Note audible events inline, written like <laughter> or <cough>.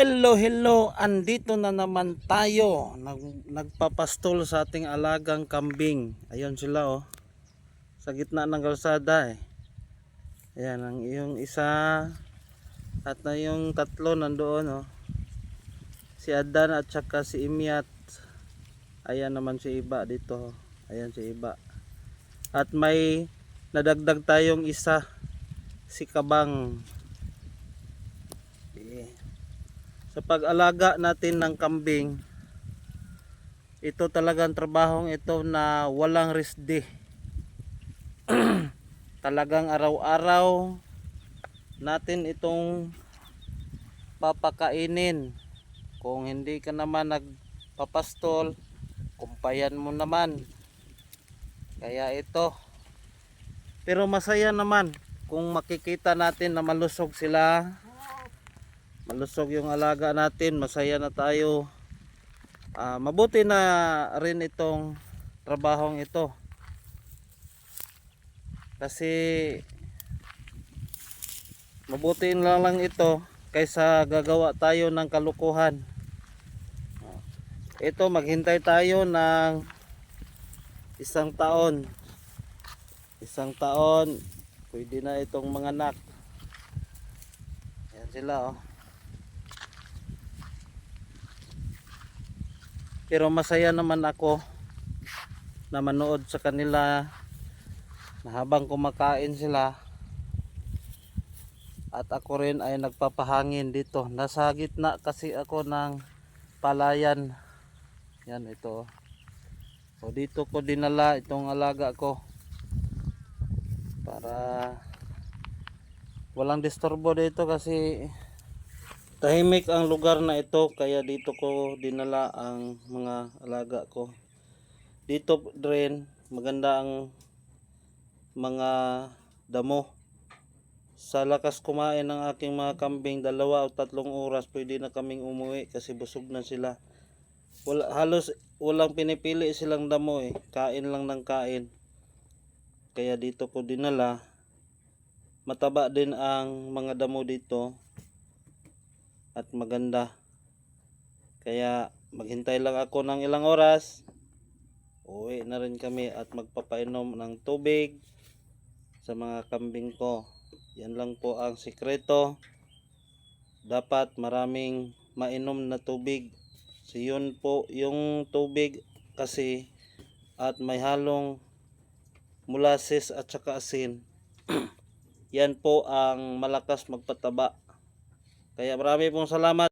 Hello, hello. Andito na naman tayo. Nag, nagpapastol sa ating alagang kambing. Ayun sila oh. Sa gitna ng kalsada eh. Ayan, ang iyong isa at na yung tatlo nandoon oh. Si Adan at saka si Imiat. Ayan naman si Iba dito. oh. Ayan si Iba. At may nadagdag tayong isa. Si Kabang. Eh, sa pag-alaga natin ng kambing ito talagang trabahong ito na walang rest <clears throat> day talagang araw-araw natin itong papakainin. Kung hindi ka naman nagpapastol kumpayan mo naman. Kaya ito. Pero masaya naman kung makikita natin na malusog sila malusog yung alaga natin masaya na tayo. Ah, mabuti na rin itong trabahong ito. Kasi mabuti lang lang ito kaysa gagawa tayo ng kalukuhan. Ito maghintay tayo ng isang taon. Isang taon pwede na itong mga anak. Yan sila oh Pero masaya naman ako na manood sa kanila na habang kumakain sila at ako rin ay nagpapahangin dito. Nasa gitna kasi ako ng palayan. Yan ito. O dito ko dinala itong alaga ko para walang disturbo dito kasi Tahimik ang lugar na ito kaya dito ko dinala ang mga alaga ko. Dito rin maganda ang mga damo. Sa lakas kumain ng aking mga kambing, dalawa o tatlong oras pwede na kaming umuwi kasi busog na sila. Wala, halos walang pinipili silang damo eh. Kain lang ng kain. Kaya dito ko dinala. Mataba din ang mga damo dito at maganda. Kaya maghintay lang ako ng ilang oras. Uwi na rin kami at magpapainom ng tubig sa mga kambing ko. Yan lang po ang sikreto. Dapat maraming mainom na tubig. So yun po yung tubig kasi at may halong molasses at saka asin. <clears throat> Yan po ang malakas magpataba. Kaya marami pong salamat.